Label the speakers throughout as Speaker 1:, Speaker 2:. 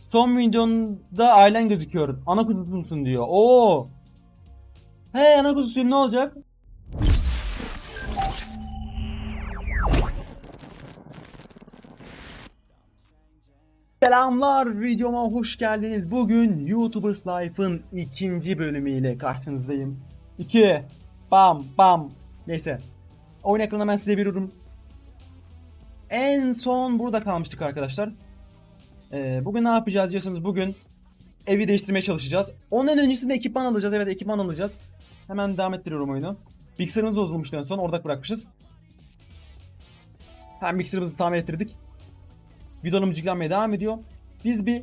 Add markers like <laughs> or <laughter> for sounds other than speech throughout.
Speaker 1: Son videonda ailen gözüküyor. Ana kuzusu musun diyor. Oo. He ana kuzusuyum ne olacak? Selamlar videoma hoş geldiniz. Bugün YouTubers Life'ın ikinci bölümüyle karşınızdayım. 2 Bam bam Neyse Oyun ekranına ben size veriyorum. En son burada kalmıştık arkadaşlar. Ee, bugün ne yapacağız diyorsanız bugün evi değiştirmeye çalışacağız. Onun öncesinde ekipman alacağız. Evet ekipman alacağız. Hemen devam ettiriyorum oyunu. Bilgisayarımız bozulmuştu en son. Orada bırakmışız. Hem bilgisayarımızı tamir ettirdik. Videonun müziklenmeye devam ediyor. Biz bir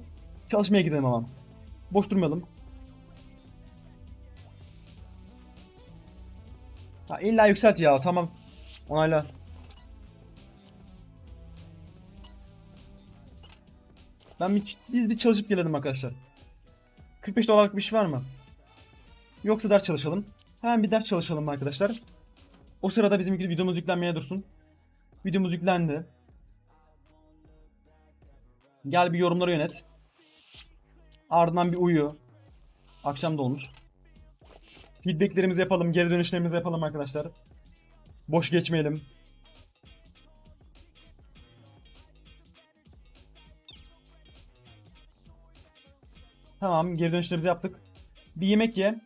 Speaker 1: çalışmaya gidelim ama. Boş durmayalım. Ha, illa yükselt ya tamam. Onayla. Ben bir, biz bir çalışıp gelelim arkadaşlar. 45 dolarlık bir iş var mı? Yoksa ders çalışalım. Hemen bir ders çalışalım arkadaşlar. O sırada bizim videomuz yüklenmeye dursun. Videomuz yüklendi. Gel bir yorumları yönet. Ardından bir uyu. Akşam da olmuş. Feedbacklerimizi yapalım, geri dönüşlerimizi yapalım arkadaşlar. Boş geçmeyelim. Tamam, geri dönüşlerimizi yaptık. Bir yemek ye.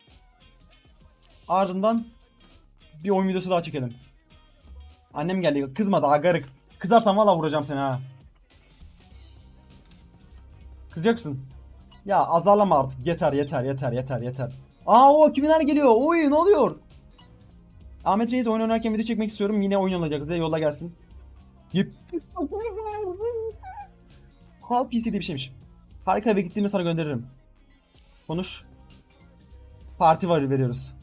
Speaker 1: Ardından bir oyun videosu daha çekelim. Annem geldi. Kızma daha garık. Kızarsan valla vuracağım seni ha. Kızacaksın. Ya azarlama artık. Yeter yeter yeter yeter yeter. Aa o kimler geliyor? Oy ne oluyor? Ahmet Reis oyun oynarken video çekmek istiyorum. Yine oyun olacak. Size yolla gelsin. Yep. Hal PC diye bir şeymiş. Harika eve gittiğimde sana gönderirim. Konuş. Parti var veriyoruz.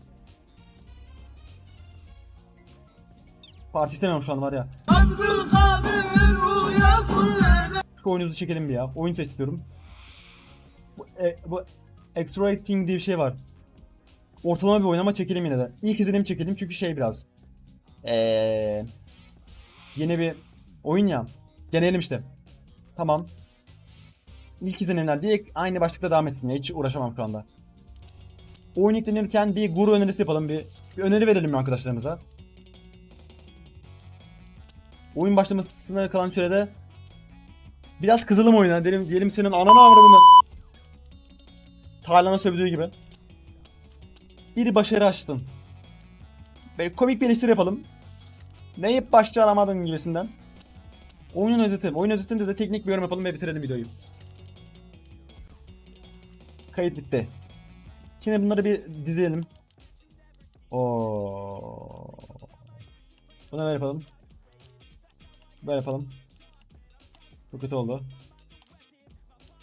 Speaker 1: Parti istemiyorum şu an var ya. Şu oyunumuzu çekelim bir ya. Oyun seçiyorum. Bu, e, bu X-Rating diye bir şey var. Ortalama bir oyun ama çekelim yine de. İlk izlenim çekelim çünkü şey biraz. Eee yeni bir oyun ya. Deneyelim işte. Tamam. İlk izlenimler diye aynı başlıkta devam etsin ya. Hiç uğraşamam şu anda. Oyun yüklenirken bir guru önerisi yapalım. Bir, bir öneri verelim arkadaşlarımıza. Oyun başlamasına kalan sürede biraz kızalım oyuna. Diyelim, diyelim senin ananı avradını. Taylan'a sövdüğü gibi. Bir başarı açtın. Böyle komik bir eleştiri yapalım. Neyi başaramadın gibisinden. Oyunun özeti. Oyun özetinde de teknik bir yorum yapalım ve bitirelim videoyu. Kayıt bitti. Şimdi bunları bir dizelim. Oo. Bunu böyle yapalım. Böyle yapalım. Çok kötü oldu.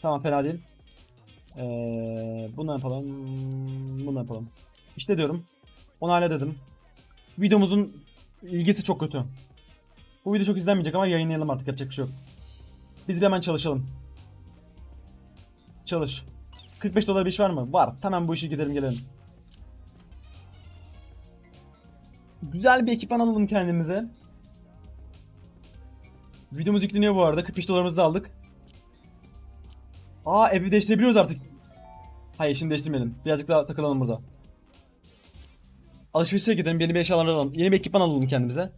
Speaker 1: Tamam fena değil. Ee, bunu yapalım. Bunu yapalım. İşte diyorum. Onayla dedim. Videomuzun ilgisi çok kötü. Bu video çok izlenmeyecek ama yayınlayalım artık yapacak bir şey yok. Biz bir hemen çalışalım. Çalış. 45 dolar bir iş var mı? Var. Tamam bu işi gidelim gelelim. Güzel bir ekipman alalım kendimize. Videomuz yükleniyor bu arada. 45 dolarımızı da aldık. Aa evi değiştirebiliyoruz artık. Hayır şimdi değiştirmeyelim. Birazcık daha takılalım burada. Alışverişe gidelim. Yeni bir eşyalar alalım. Yeni bir ekipman alalım kendimize.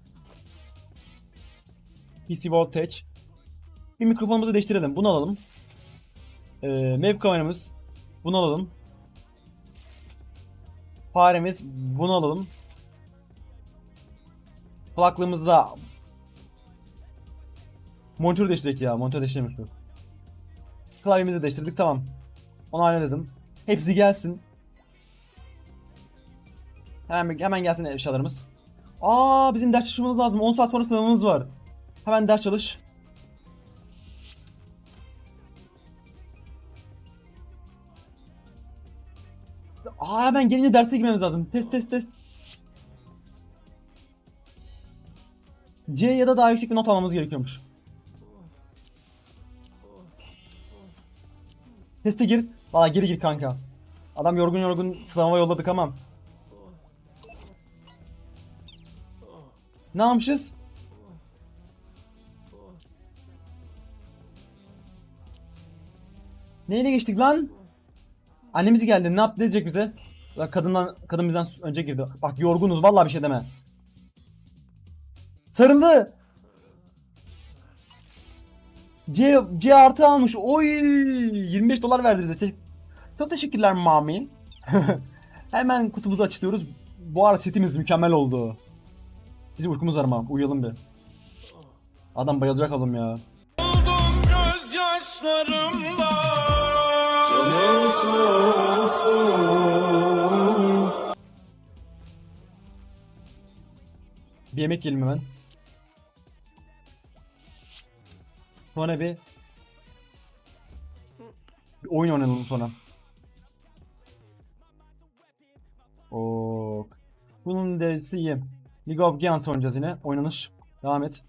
Speaker 1: PC Voltage. Bir mikrofonumuzu değiştirelim. Bunu alalım. Ee, web kameramız. Bunu alalım. Faremiz. Bunu alalım. Kulaklığımızı da Monitörü değiştirdik ya. Monitör değiştirmiş bu. Klavyemizi de değiştirdik. Tamam. Onu halledelim. Hepsi gelsin. Hemen hemen gelsin eşyalarımız. Aa bizim ders çalışmamız lazım. 10 saat sonra sınavımız var. Hemen ders çalış. Aa hemen gelince derse girmemiz lazım. Test test test. C ya da daha yüksek bir not almamız gerekiyormuş. Teste gir. Valla geri gir kanka. Adam yorgun yorgun sınava yolladık ama. Ne yapmışız? Neyle geçtik lan? Annemiz geldi. Ne yaptı ne diyecek bize? Lan kadından kadın bizden önce girdi. Bak yorgunuz vallahi bir şey deme. Sarıldı. C, C artı almış. Oy 25 dolar verdi bize. Te- Çok teşekkürler Mamin. <laughs> Hemen kutumuzu açıklıyoruz. Bu arada setimiz mükemmel oldu. Bizim uykumuz var ama uyuyalım bir. Adam bayılacak oğlum ya.
Speaker 2: gözyaşlarımla
Speaker 1: Bir yemek yiyelim hemen. Sonra bir, bir oyun oynayalım sonra. Oo. Bunun derisi iyi. League of Legends oynayacağız yine. Oynanış. Devam et.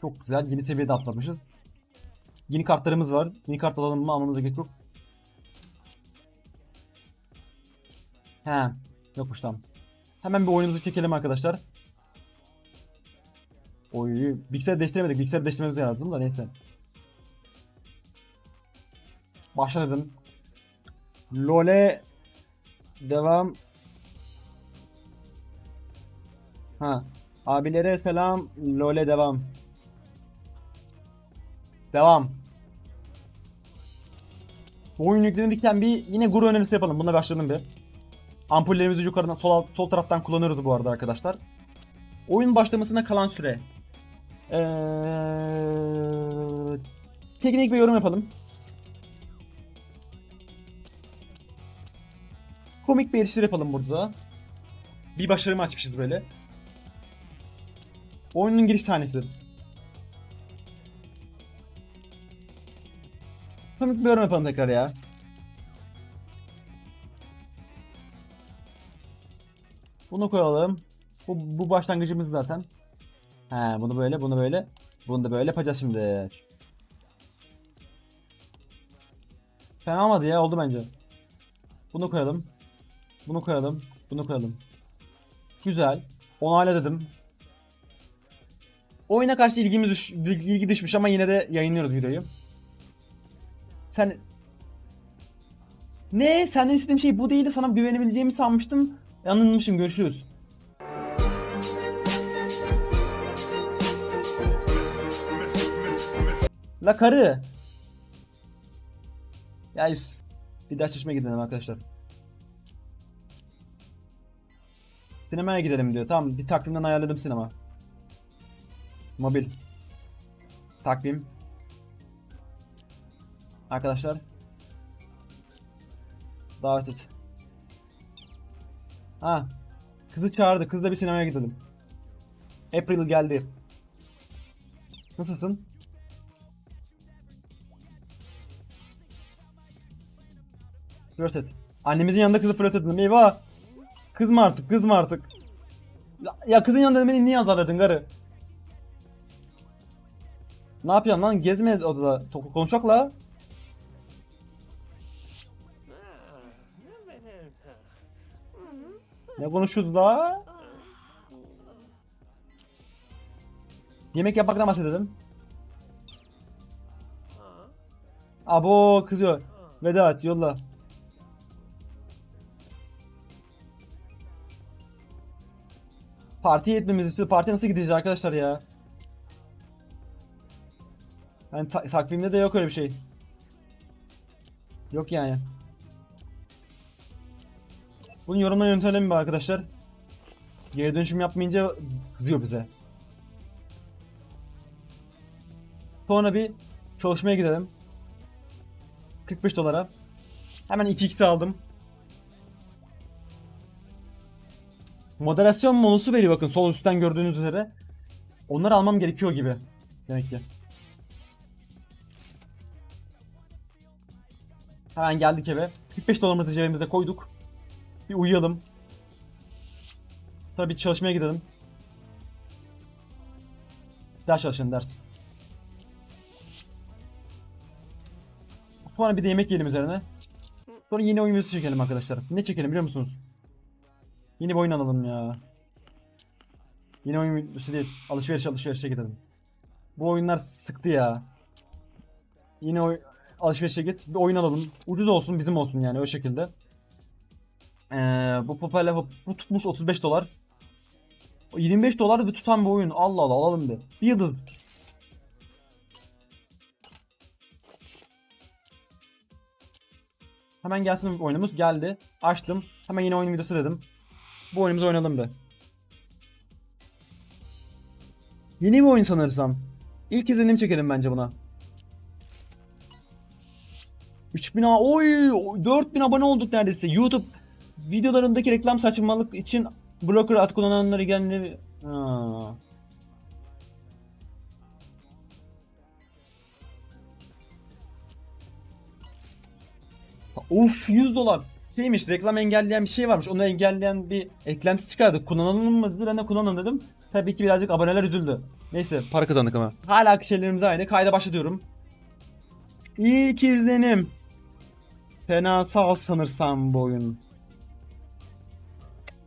Speaker 1: Çok güzel. Yeni seviyede atlamışız. Yeni kartlarımız var. Yeni kart alalım mı almamıza gerek yok. He. Yokmuş tamam. Hemen bir oyunumuzu çekelim arkadaşlar. Oy, bilgisayar değiştiremedik. Bilgisayar değiştirmemiz lazım da neyse. Başla dedim. LoL'e devam. Ha. Abilere selam. LoL'e devam. Devam. Oyun yüklenirken bir yine guru önerisi yapalım. Buna başladım bir. Ampullerimizi yukarıdan sol sol taraftan kullanıyoruz bu arada arkadaşlar. Oyun başlamasına kalan süre. Ee, teknik bir yorum yapalım. Komik bir eleştiri yapalım burada. Bir başarımı açmışız böyle. Oyunun giriş sahnesi. Komik bir yapalım tekrar ya. Bunu koyalım. Bu, bu başlangıcımız zaten. He bunu böyle bunu böyle. Bunu da böyle yapacağız şimdi. Fena olmadı ya oldu bence. Bunu koyalım. Bunu koyalım. Bunu koyalım. Güzel. Onayla dedim. Oyuna karşı ilgimiz düş, ilgi düşmüş ama yine de yayınlıyoruz videoyu. Sen ne? Senden istediğim şey bu değildi. Sana güvenebileceğimi sanmıştım. Yanılmışım. Görüşürüz. La karı. Ya yüz- bir ders çalışmaya gidelim arkadaşlar. Sinemaya gidelim diyor. Tamam bir takvimden ayarladım sinema. Mobil. Takvim. Arkadaşlar. Davet et. Ha. Kızı çağırdı. Kızla bir sinemaya gidelim. April geldi. Nasılsın? Flört et. Annemizin yanında kızı flört ettim. Eyvah. Kızma artık, kızma artık. Ya, kızın yanında beni niye azarladın garı? Ne yapıyorsun lan? Gezme odada. Konuşak la. Ne konuşuyoruz da? Yemek yapmaktan bahsedelim. Abo kızıyor. Veda et yolla. Partiye etmemizi istiyor. Partiye nasıl gideceğiz arkadaşlar ya? Yani ta- takvimde de yok öyle bir şey. Yok yani. Bunu yorumla yöntelim mi arkadaşlar? Geri dönüşüm yapmayınca kızıyor bize. Sonra bir çalışmaya gidelim. 45 dolara. Hemen 2x aldım. Moderasyon monosu veriyor bakın sol üstten gördüğünüz üzere. Onları almam gerekiyor gibi. Demek ki. Hemen geldik eve. 45 dolarımızı cebimize koyduk. Bir uyuyalım. Bir çalışmaya gidelim. Ders çalışalım ders. Sonra bir de yemek yiyelim üzerine. Sonra yine oyun çekelim arkadaşlar. Ne çekelim biliyor musunuz? Yine bir oyun alalım ya. Yine oyun videosu değil. Alışveriş alışverişe gidelim. Bu oyunlar sıktı ya. Yine oy alışverişe git. Bir oyun alalım. Ucuz olsun bizim olsun yani o şekilde. Ee, bu Popeye bu tutmuş 35 dolar. 25 dolar bir tutan bir oyun. Allah Allah alalım bir. Bir yıldız. Hemen gelsin oyunumuz. Geldi. Açtım. Hemen yine oyun videosu dedim. Bu oyunumuzu oynayalım bir. Yeni bir oyun sanırsam. İlk izlenim çekelim bence buna. 3000 a oy 4000 abone olduk neredeyse. YouTube videolarındaki reklam saçmalık için blocker at kullananları geldi. Ha. Of 100 dolar. Şeymiş reklam engelleyen bir şey varmış. Onu engelleyen bir eklenti çıkardı. Kullanalım mı dedi. Ben de kullanalım dedim. Tabii ki birazcık aboneler üzüldü. Neyse para kazandık ama. Hala şeylerimiz aynı. Kayda başlatıyorum. İlk izlenim. Fena sağ sanırsam bu oyun.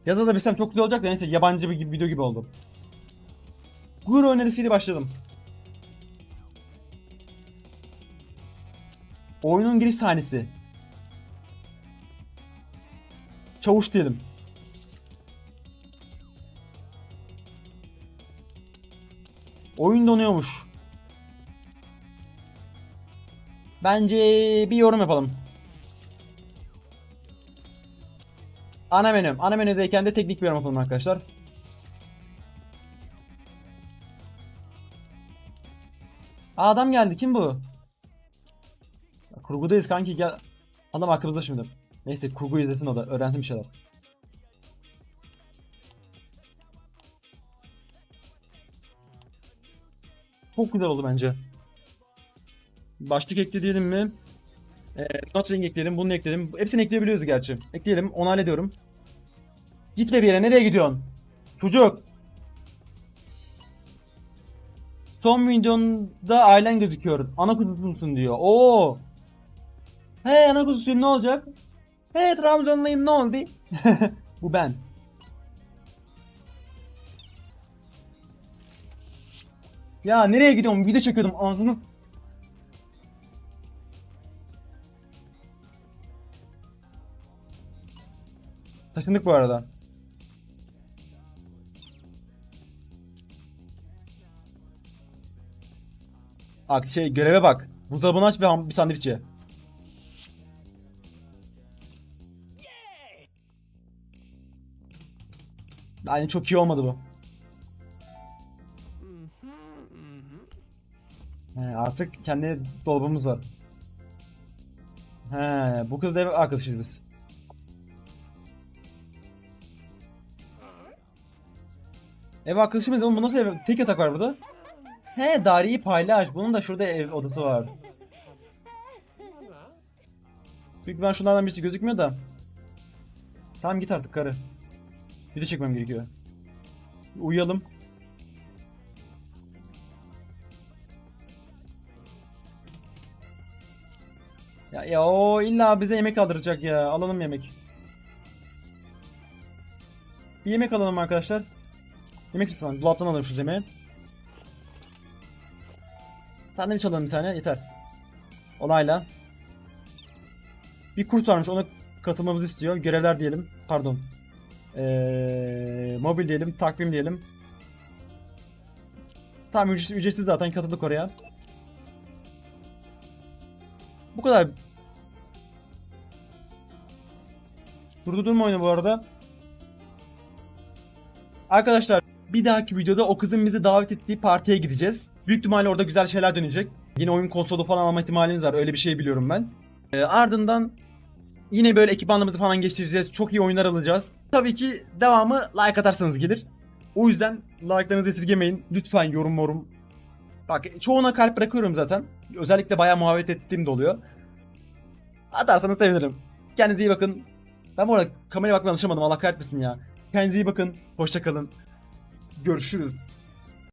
Speaker 1: Yazı da bilsem çok güzel olacak da neyse yabancı bir video gibi oldu. Guru önerisiyle başladım. Oyunun giriş sahnesi. Çavuş diyelim. Oyun donuyormuş. Bence bir yorum yapalım. Ana menü. Ana menüdeyken de teknik bir yorum yapalım arkadaşlar. Adam geldi. Kim bu? Kurgudayız kanki gel. Adam aklımda şimdi. Neyse kurgu izlesin o da. Öğrensin bir şeyler. Çok güzel oldu bence. Başlık ekle diyelim mi? Ee, Notring ekleyelim, bunu ekleyelim. Hepsini ekleyebiliyoruz gerçi. Ekleyelim, onu hallediyorum. Gitme bir yere, nereye gidiyorsun? Çocuk! Son videonda ailen gözüküyor. Ana kuzususun diyor. Oo! He ana kuzusuyum ne olacak? He Trabzonluyum ne oldu? <laughs> Bu ben. Ya nereye gidiyorum? Video çekiyordum. Anasını Taşındık bu arada. Bak şey göreve bak. Buzdolabını aç ve bir sandviç ye. Yani çok iyi olmadı bu. He, artık kendi dolabımız var. He, bu kız ev arkadaşıyız biz. Ev arkadaşımız oğlum bu nasıl ev? Tek yatak var burada. He daireyi paylaş. Bunun da şurada ev odası var. Büyük ben şunlardan birisi gözükmüyor da. Tamam git artık karı. Video çekmem gerekiyor. Uyuyalım. Ya, ya o illa bize yemek aldıracak ya. Alalım yemek. Bir yemek alalım arkadaşlar. Yemek istedim. Dolaptan alalım şu yemeği. Sandviç alalım bir tane yeter. Olayla. Bir kurs varmış ona katılmamızı istiyor. Görevler diyelim. Pardon. Ee, mobil diyelim. Takvim diyelim. Tamam ücretsiz, ücretsiz zaten katıldık oraya. Bu kadar. Durdurdurma oyunu bu arada. Arkadaşlar bir dahaki videoda o kızın bizi davet ettiği partiye gideceğiz. Büyük ihtimalle orada güzel şeyler dönecek. Yine oyun konsolu falan alma ihtimalimiz var. Öyle bir şey biliyorum ben. Ee, ardından yine böyle ekipmanlarımızı falan geçireceğiz. Çok iyi oyunlar alacağız. Tabii ki devamı like atarsanız gelir. O yüzden like'larınızı esirgemeyin. Lütfen yorum yorum. Bak çoğuna kalp bırakıyorum zaten. Özellikle bayağı muhabbet ettiğim de oluyor. Atarsanız sevinirim. Kendinize iyi bakın. Ben bu arada kameraya bakmaya alışamadım. Allah kahretmesin ya. Kendinize iyi bakın. Hoşçakalın. Görüşürüz.